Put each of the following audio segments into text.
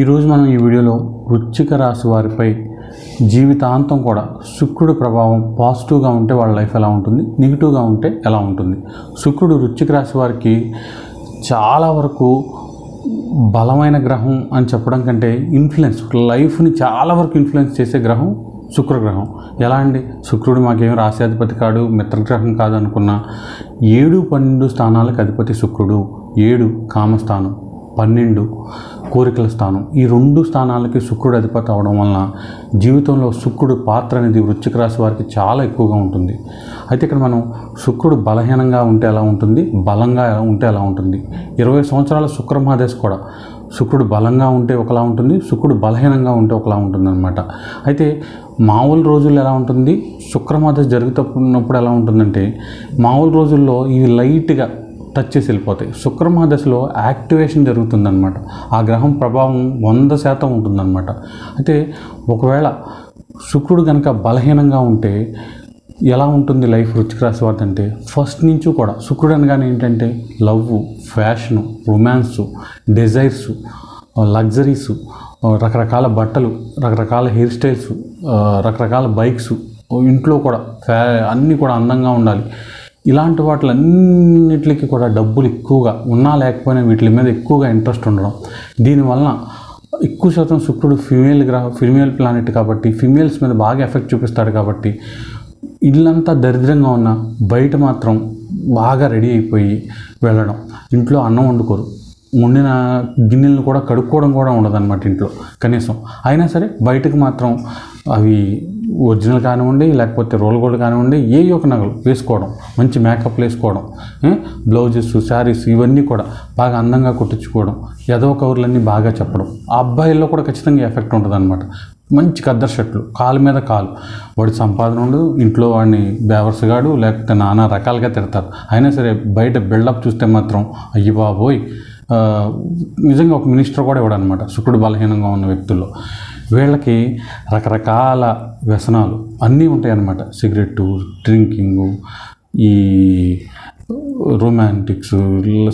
ఈరోజు మనం ఈ వీడియోలో వృచ్చిక రాశి వారిపై జీవితాంతం కూడా శుక్రుడు ప్రభావం పాజిటివ్గా ఉంటే వాళ్ళ లైఫ్ ఎలా ఉంటుంది? నెగిటివ్గా ఉంటే ఎలా ఉంటుంది? శుక్రుడు వృచ్చిక రాశి వారికి చాలా వరకు బలమైన గ్రహం అని చెప్పడం కంటే ఇన్ఫ్లుయెన్స్ లైఫ్ని చాలా వరకు ఇన్ఫ్లుయెన్స్ చేసే గ్రహం శుక్రగ్రహం. ఎలా అండి? శుక్రుడు మాకేం రాశ్యాధిపతి కాడు మిత్రగ్రహం కాదు ఏడు పన్నెండు స్థానాలకు అధిపతి శుక్రుడు. ఏడు కామస్థానం పన్నెండు. కోరికల స్థానం. ఈ రెండు స్థానాలకి శుక్రుడు అధిపతి అవడం వలన జీవితంలో శుక్రుడు పాత్ర అనేది వృశ్చిక రాశి వారికి చాలా ఎక్కువగా ఉంటుంది. అయితే ఇక్కడ మనం శుక్రుడు బలహీనంగా ఉంటే ఎలా ఉంటుంది? బలంగా ఎలా ఉంటే ఎలా ఉంటుంది? ఇరవై సంవత్సరాల శుక్రమహదశ్ కూడా శుక్రుడు బలంగా ఉంటే ఒకలా ఉంటుంది శుక్రుడు బలహీనంగా ఉంటే ఒకలా ఉంటుంది అనమాట అయితే మామూలు రోజుల్లో ఎలా ఉంటుంది? శుక్రమాదశ జరుగుతున్నప్పుడు ఎలా ఉంటుందంటే మామూలు రోజుల్లో ఇవి లైట్గా టచ్ చేసి వెళ్ళిపోతాయి. శుక్రమహాదశలో యాక్టివేషన్ జరుగుతుందనమాట ఆ గ్రహం ప్రభావం వంద శాతం ఉంటుందన్నమాట. అయితే ఒకవేళ శుక్రుడు కనుక బలహీనంగా ఉంటే ఎలా ఉంటుంది లైఫ్ వృచ్చిక రాశి వారిది అంటే ఫస్ట్ నుంచి కూడా శుక్రుడు అనగానే ఏంటంటే love fashion romance desires luxuries రకరకాల బట్టలు రకరకాల హెయిర్ స్టైల్స్ రకరకాల బైక్స్ ఇంట్లో కూడా ఫ్యా అన్నీ కూడా అందంగా ఉండాలి. ఇలాంటి వాటిలన్నిటికి కూడా డబ్బులు ఎక్కువగా ఉన్నా లేకపోయినా వీటి మీద ఎక్కువగా ఇంట్రెస్ట్ ఉండడం. దీనివలన ఎక్కువ శాతం శుక్రుడు ఫీమేల్ గ్రహ ఫీమేల్ ప్లానెట్ కాబట్టి ఫీమేల్స్ మీద బాగా ఎఫెక్ట్ చూపిస్తాడు కాబట్టి ఇల్లంతా దరిద్రంగా ఉన్న బయట మాత్రం బాగా రెడీ అయిపోయి వెళ్ళడం. ఇంట్లో అన్నం వండుకోరు. వండిన గిన్నెలను కూడా కడుక్కోవడం కూడా ఉండదన్నమాట ఇంట్లో కనీసం. అయినా సరే బయటకు మాత్రం అవి ఒరిజినల్ కానివ్వండి లేకపోతే రోల్ గోల్డ్ కానివ్వండి ఏ ఒక నగలు వేసుకోవడం మంచి మేకప్ వేసుకోవడం బ్లౌజెస్ శారీస్ ఇవన్నీ కూడా బాగా అందంగా కుట్టించుకోవడం ఏదో కవర్లన్నీ బాగా చెప్పడం. ఆ అబ్బాయిల్లో కూడా ఖచ్చితంగా ఎఫెక్ట్ ఉంటుంది అనమాట మంచి కద్దర్ షర్ట్లు కాలు మీద కాలు. వాడి సంపాదన ఉండదు ఇంట్లో వాడిని బేవర్సగాడు లేకపోతే నానా రకాలుగా తిడతారు. అయినా సరే బయట బిల్డప్ చూస్తే మాత్రం అయ్యి బాబోయ్. నిజంగా ఒక మినిస్టర్ కూడా ఇవ్వడనమాట శుక్రుడు బలహీనంగా ఉన్న వ్యక్తుల్లో. వీళ్ళకి రకరకాల వ్యసనాలు అన్నీ ఉంటాయన్నమాట. సిగరెట్టు డ్రింకింగు ఈ రొమాంటిక్స్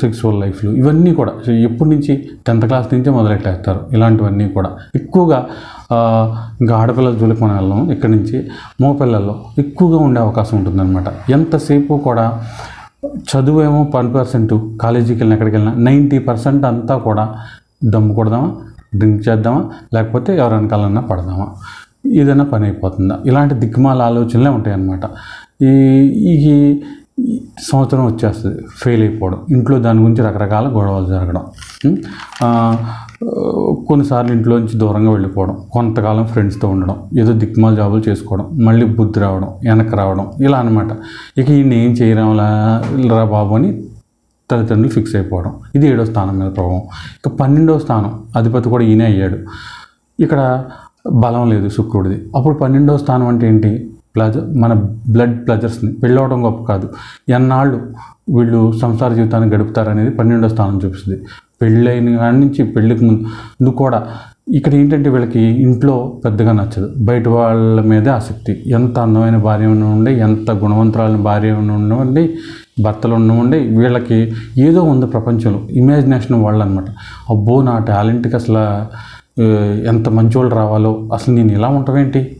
సెక్సువల్ లైఫ్లు ఇవన్నీ కూడా. ఎప్పటి నుంచి టెన్త్ క్లాస్ నుంచే మొదలెట్టేస్తారు ఇలాంటివన్నీ కూడా. ఎక్కువగా ఇంకా ఆడపిల్లల జోలికి మనం వెళ్ళాం ఇక్కడి నుంచి మగపిల్లల్లో ఎక్కువగా ఉండే అవకాశం ఉంటుందన్నమాట. ఎంతసేపు కూడా చదువు ఏమో వన్ పర్సెంట్ కాలేజీకి వెళ్ళిన ఎక్కడికి వెళ్ళినా నైంటీ పర్సెంట్ అంతా కూడా దమ్ము కొడదామా? డ్రింక్ చేద్దామా? లేకపోతే ఎవరి కాలన్నా పడదామా? ఏదైనా పని అయిపోతుందా? ఇలాంటి దిగ్మాల ఆలోచనలే ఉంటాయి అన్నమాట ఈ ఈ సంవత్సరం వచ్చేస్తుంది. ఫెయిల్ అయిపోవడం. ఇంట్లో దాని గురించి రకరకాల గొడవలు జరగడం. కొన్నిసార్లు ఇంట్లోంచి దూరంగా వెళ్ళిపోవడం. కొంతకాలం ఫ్రెండ్స్తో ఉండడం. ఏదో దిక్మాల జాబులు చేసుకోవడం. మళ్ళీ బుద్ధి రావడం వెనక్కి రావడం. ఇలా అనమాట ఇక ఈయన ఏం చేయడం రా బాబు అని తల్లిదండ్రులు ఫిక్స్ అయిపోవడం. ఇది ఏడో స్థానం మీద ప్రభావం. ఇక పన్నెండో స్థానం అధిపతి కూడా ఈయనే అయ్యాడు. ఇక్కడ బలం లేదు శుక్రుడిది. అప్పుడు పన్నెండో స్థానం అంటే ఏంటి? ప్లజర్ మన బ్లడ్ ప్లజర్స్ని పెళ్ళవడం గొప్ప కాదు. ఎన్నాళ్ళు వీళ్ళు సంసార జీవితాన్ని గడుపుతారనేది పన్నెండో స్థానం చూపిస్తుంది. పెళ్ళైన కాడి నుంచి పెళ్ళికి ముందు కూడా ఇక్కడ ఏంటంటే వీళ్ళకి ఇంట్లో పెద్దగా నచ్చదు. బయట వాళ్ళ మీదే ఆసక్తి. ఎంత అందమైన భార్య ఉండి ఎంత గుణవంతురాలని భార్య ఉండి భర్తలు ఉండవండి వీళ్ళకి ఏదో ఉంది ప్రపంచంలో. ఇమాజినేషన్ వాళ్ళు అనమాట అబ్బో నా టాలెంట్కి అసలు ఎంత ఎంత వాళ్ళు రావాలో. అసలు నేను ఇలా ఉంటావేంటి?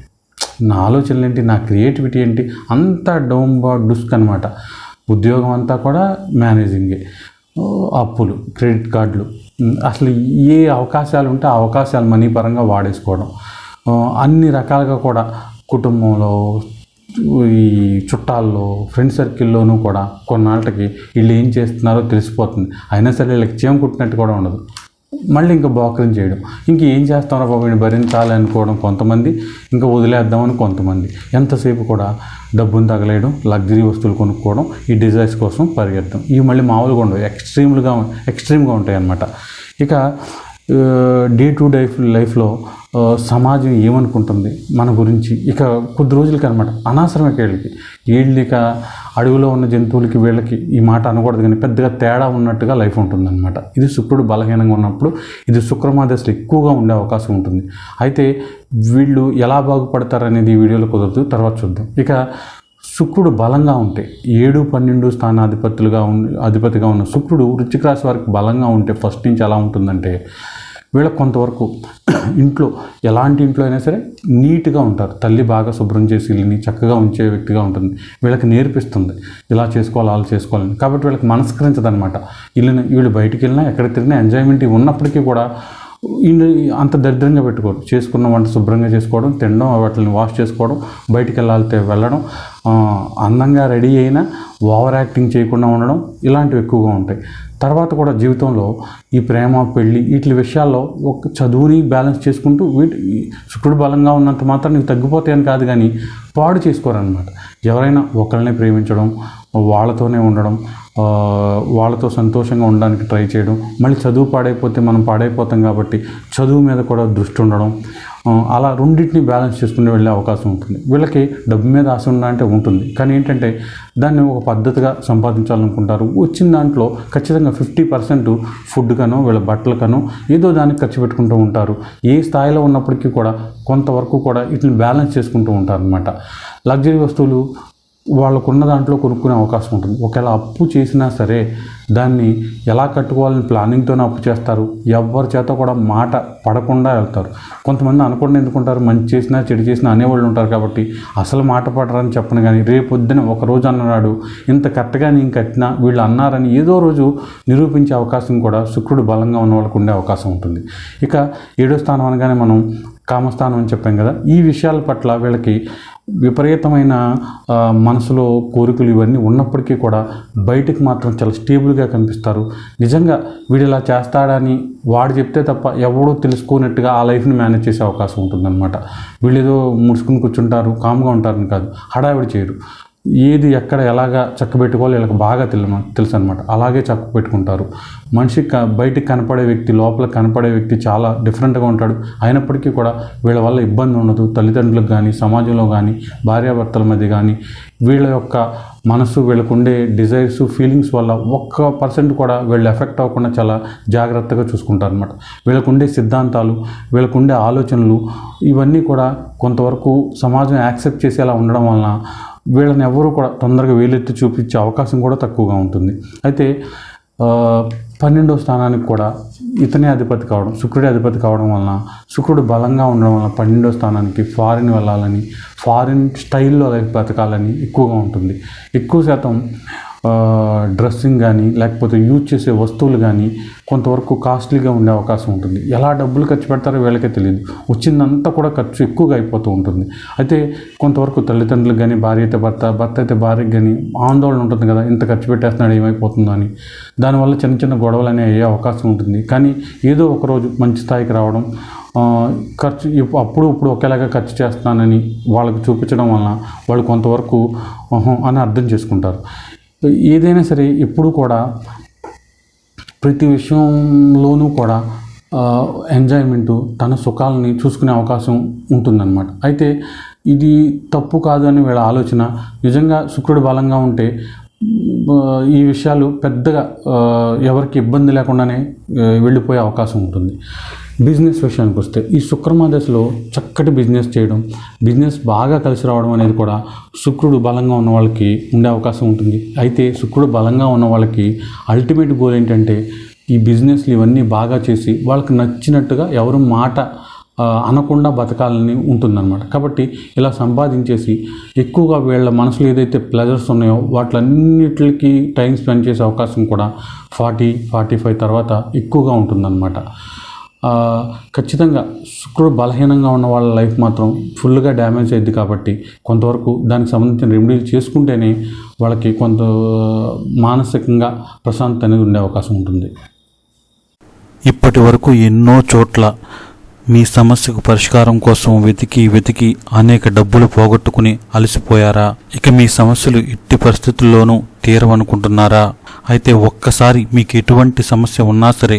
నా ఆలోచనలు ఏంటి? నా క్రియేటివిటీ ఏంటి? అంతా డౌంబా డుస్క్ అనమాట. ఉద్యోగం అంతా కూడా మేనేజింగే. అప్పులు క్రెడిట్ కార్డులు. అసలు ఏ అవకాశాలు ఉంటే ఆ అవకాశాలు మనీ పరంగా వాడేసుకోవడం. అన్ని రకాలుగా కూడా కుటుంబంలో ఈ చుట్టాల్లో ఫ్రెండ్ సర్కిల్లోనూ కూడా కొన్నాళ్ళకి వీళ్ళు ఏం చేస్తున్నారో తెలిసిపోతుంది. అయినా సరే వీళ్ళకి చేయం కుట్టినట్టు కూడా ఉండదు. మళ్ళీ ఇంకా బోకరం చేయడం. ఇంక ఏం చేస్తామో బాబు వీడిని భరించాలనుకోవడం కొంతమంది ఇంకా వదిలేద్దామని కొంతమంది. ఎంతసేపు కూడా డబ్బును తగలేయడం లగ్జరీ వస్తువులు కొనుక్కోవడం ఈ డిజైర్స్ కోసం పరిగెత్తడం. ఇవి మళ్ళీ మామూలుగా ఉండవు ఎక్స్ట్రీమ్లుగా ఎక్స్ట్రీమ్గా ఉంటాయి అన్నమాట ఇక డే టు డే లైఫ్లో సమాజం ఏమనుకుంటుంది మన గురించి? ఇక కొద్ది రోజులకి అనమాట అనవసరమే వీళ్ళకి వీళ్ళు ఇక అడవిలో ఉన్న జంతువులకి వీళ్ళకి ఈ మాట అనకూడదు కానీ పెద్దగా తేడా ఉన్నట్టుగా లైఫ్ ఉంటుందన్నమాట. ఇది శుక్రుడు బలహీనంగా ఉన్నప్పుడు ఇది శుక్రమాదశలు ఎక్కువగా ఉండే అవకాశం ఉంటుంది. అయితే వీళ్ళు ఎలా బాగుపడతారనేది ఈ వీడియోలో కుదరదు. తర్వాత చూద్దాం. ఇక శుక్రుడు బలంగా ఉంటే ఏడు పన్నెండు స్థానాధిపతులుగా ఉన్న అధిపతిగా ఉన్న శుక్రుడు వృచ్చిక రాశి వారికి బలంగా ఉంటే ఫస్ట్ నుంచి ఎలా ఉంటుందంటే వీళ్ళకి కొంతవరకు ఇంట్లో ఎలాంటి ఇంట్లో అయినా సరే నీట్గా ఉంటారు. తల్లి బాగా శుభ్రం చేసి ఇల్లుని చక్కగా ఉంచే వ్యక్తిగా ఉంటుంది. వీళ్ళకి నేర్పిస్తుంది. ఇలా చేసుకోవాలి అలా చేసుకోవాలని కాబట్టి వీళ్ళకి మనస్కరించదనమాట ఇల్లుని వీళ్ళు బయటికి వెళ్ళినా ఎక్కడ తిరిగినా ఎంజాయ్మెంట్ ఉన్నప్పటికీ కూడా అంత దరిద్రంగా పెట్టుకోరు. చేసుకున్న వంట శుభ్రంగా చేసుకోవడం తినడం వాటిని వాష్ చేసుకోవడం బయటికి వెళ్ళాలితే వెళ్ళడం అందంగా రెడీ అయినా ఓవర్ యాక్టింగ్ చేయకుండా ఉండడం ఇలాంటివి ఎక్కువగా ఉంటాయి. తర్వాత కూడా జీవితంలో ఈ ప్రేమ పెళ్ళి వీటి విషయాల్లో ఒక చదువుని బ్యాలెన్స్ చేసుకుంటూ వీటి శుక్రుడు బలంగా ఉన్నంత మాత్రం నీకు తగ్గిపోతాయని కాదు కానీ పాడు చేసుకోరనమాట ఎవరైనా ఒకరినే ప్రేమించడం వాళ్ళతోనే ఉండడం వాళ్ళతో సంతోషంగా ఉండడానికి ట్రై చేయడం మళ్ళీ చదువు పాడైపోతే మనం పాడైపోతాం కాబట్టి చదువు మీద కూడా దృష్టి ఉండడం అలా రెండింటిని బ్యాలెన్స్ చేసుకుని వెళ్ళే అవకాశం ఉంటుంది. వీళ్ళకి డబ్బు మీద ఆశ ఉందా అంటే ఉంటుంది. కానీ ఏంటంటే దాన్ని ఒక పద్ధతిగా సంపాదించాలనుకుంటారు. వచ్చిన దాంట్లో ఖచ్చితంగా ఫిఫ్టీ పర్సెంట్ ఫుడ్కనో వీళ్ళ బట్టలకనో ఏదో దానికి ఖర్చు పెట్టుకుంటూ ఉంటారు. ఏ స్థాయిలో ఉన్నప్పటికీ కూడా కొంతవరకు కూడా వీటిని బ్యాలెన్స్ చేసుకుంటూ ఉంటారు అనమాట లగ్జరీ వస్తువులు వాళ్ళకున్న దాంట్లో కొనుక్కునే అవకాశం ఉంటుంది. ఒకవేళ అప్పు చేసినా సరే దాన్ని ఎలా కట్టుకోవాలని ప్లానింగ్తోనే అప్పు చేస్తారు. ఎవరి చేత కూడా మాట పడకుండా వెళ్తారు. కొంతమంది అనకుండా ఎందుకుంటారు? మంచి చేసినా చెడు చేసినా అనేవాళ్ళు ఉంటారు కాబట్టి అసలు మాట పడరని చెప్పను కానీ రేపొద్దున ఒక రోజు అన్నాడు ఇంత కరెక్ట్గా నేను కట్టినా వీళ్ళు అన్నారని ఏదో రోజు నిరూపించే అవకాశం కూడా శుక్రుడు బలంగా ఉన్న వాళ్ళకు ఉండే అవకాశం ఉంటుంది. ఇక ఏడో స్థానం అనగానే మనం కామస్థానం అని చెప్పాం కదా ఈ విషయాల పట్ల వీళ్ళకి విపరీతమైన మనసులో కోరికలు ఇవన్నీ ఉన్నప్పటికీ కూడా బయటకు మాత్రం చాలా స్టేబుల్గా కనిపిస్తారు. నిజంగా వీడు ఇలా చేస్తాడని వాడు చెప్తే తప్ప ఎవడో తెలుసుకోనట్టుగా ఆ లైఫ్ని మేనేజ్ చేసే అవకాశం ఉంటుందన్నమాట. వీళ్ళు ఏదో ముడుచుకుని కూర్చుంటారు కామ్గా ఉంటారని కాదు హడావిడి చేయరు. ఏది ఎక్కడ ఎలాగా చక్కబెట్టుకోవాలో వీళ్ళకి బాగా తెలు తెలుసు అనమాట అలాగే చక్క పెట్టుకుంటారు మనిషి క బయటికి కనపడే వ్యక్తి లోపల కనపడే వ్యక్తి చాలా డిఫరెంట్గా ఉంటాడు. అయినప్పటికీ కూడా వీళ్ళ వల్ల ఇబ్బంది ఉండదు. తల్లిదండ్రులకు కానీ సమాజంలో కానీ భార్యాభర్తల మధ్య కానీ వీళ్ళ యొక్క మనసు వీళ్ళకుండే డిజైర్స్ ఫీలింగ్స్ వల్ల ఒక్క పర్సెంట్ కూడా వీళ్ళు ఎఫెక్ట్ అవ్వకుండా చాలా జాగ్రత్తగా చూసుకుంటారు అనమాట వీళ్ళకుండే సిద్ధాంతాలు వీళ్ళకుండే ఆలోచనలు ఇవన్నీ కూడా కొంతవరకు సమాజం యాక్సెప్ట్ చేసేలా ఉండడం వలన వీళ్ళని ఎవరు కూడా తొందరగా వేలెత్తి చూపించే అవకాశం కూడా తక్కువగా ఉంటుంది. అయితే పన్నెండో స్థానానికి కూడా ఇతనే అధిపతి కావడం శుక్రుడే అధిపతి కావడం వలన శుక్రుడు బలంగా ఉండడం వలన పన్నెండో స్థానానికి ఫారిన్ వెళ్ళాలని ఫారిన్ స్టైల్లో లైఫ్ బతకాలని ఎక్కువగా ఉంటుంది. ఎక్కువ శాతం డ్రెస్సింగ్ కానీ లేకపోతే యూజ్ చేసే వస్తువులు కానీ కొంతవరకు కాస్ట్లీగా ఉండే అవకాశం ఉంటుంది. ఎలా డబ్బులు ఖర్చు పెడతారో వీళ్ళకే తెలియదు. వచ్చిందంతా కూడా ఖర్చు ఎక్కువగా అయిపోతూ ఉంటుంది. అయితే కొంతవరకు తల్లిదండ్రులకు కానీ భార్య అయితే భర్త భర్త అయితే భార్యకి కానీ ఆందోళన ఉంటుంది కదా ఇంత ఖర్చు పెట్టేస్తున్నాడు ఏమైపోతుందో అని. దానివల్ల చిన్న చిన్న గొడవలు అనేవి అయ్యే అవకాశం ఉంటుంది. కానీ ఏదో ఒకరోజు మంచి స్థాయికి రావడం ఖర్చు అప్పుడు ఇప్పుడు ఒకేలాగా ఖర్చు చేస్తున్నానని వాళ్ళకి చూపించడం వలన వాళ్ళు కొంతవరకు అని అర్థం చేసుకుంటారు. ఏదైనా సరే ఎప్పుడు కూడా ప్రతి విషయంలోనూ కూడా ఎంజాయ్మెంట్ తన సుఖాలని చూసుకునే అవకాశం ఉంటుందన్నమాట. అయితే ఇది తప్పు కాదు అని వీళ్ళ ఆలోచన నిజంగా శుక్రుడు బలంగా ఉంటే ఈ విషయాలు పెద్దగా ఎవరికి ఇబ్బంది లేకుండానే వెళ్ళిపోయే అవకాశం ఉంటుంది. బిజినెస్ విషయానికి వస్తే ఈ శుక్రమాదశలో చక్కటి బిజినెస్ చేయడం బిజినెస్ బాగా కలిసి రావడం అనేది కూడా శుక్రుడు బలంగా ఉన్న వాళ్ళకి ఉండే అవకాశం ఉంటుంది. అయితే శుక్రుడు బలంగా ఉన్న వాళ్ళకి అల్టిమేట్ గోల్ ఏంటంటే ఈ బిజినెస్లు ఇవన్నీ బాగా చేసి వాళ్ళకి నచ్చినట్టుగా ఎవరు మాట అనకుండా బతకాలని ఉంటుందన్నమాట. కాబట్టి ఇలా సంపాదించేసి ఎక్కువగా వీళ్ళ మనసులో ఏదైతే ప్లెజర్స్ ఉన్నాయో వాటిలన్నిటికి టైం స్పెండ్ చేసే అవకాశం కూడా ఫార్టీ ఫార్టీ ఫైవ్ తర్వాత ఎక్కువగా ఉంటుందన్నమాట. ఖచ్చితంగా శుక్రుడు బలహీనంగా ఉన్న వాళ్ళ లైఫ్ మాత్రం ఫుల్గా డ్యామేజ్ అయింది కాబట్టి కొంతవరకు దానికి సంబంధించిన రెమెడీలు చేసుకుంటేనే వాళ్ళకి కొంత మానసికంగా ప్రశాంతత అనేది ఉండే అవకాశం ఉంటుంది. ఇప్పటి వరకు ఎన్నో చోట్ల మీ సమస్యకు పరిష్కారం కోసం వెతికి వెతికి అనేక డబ్బులు పోగొట్టుకుని అలసిపోయారా? ఇక మీ సమస్యలు ఎట్టి పరిస్థితుల్లోనూ తీరవనుకుంటున్నారా? అయితే ఒక్కసారి మీకు ఎటువంటి సమస్య ఉన్నా సరే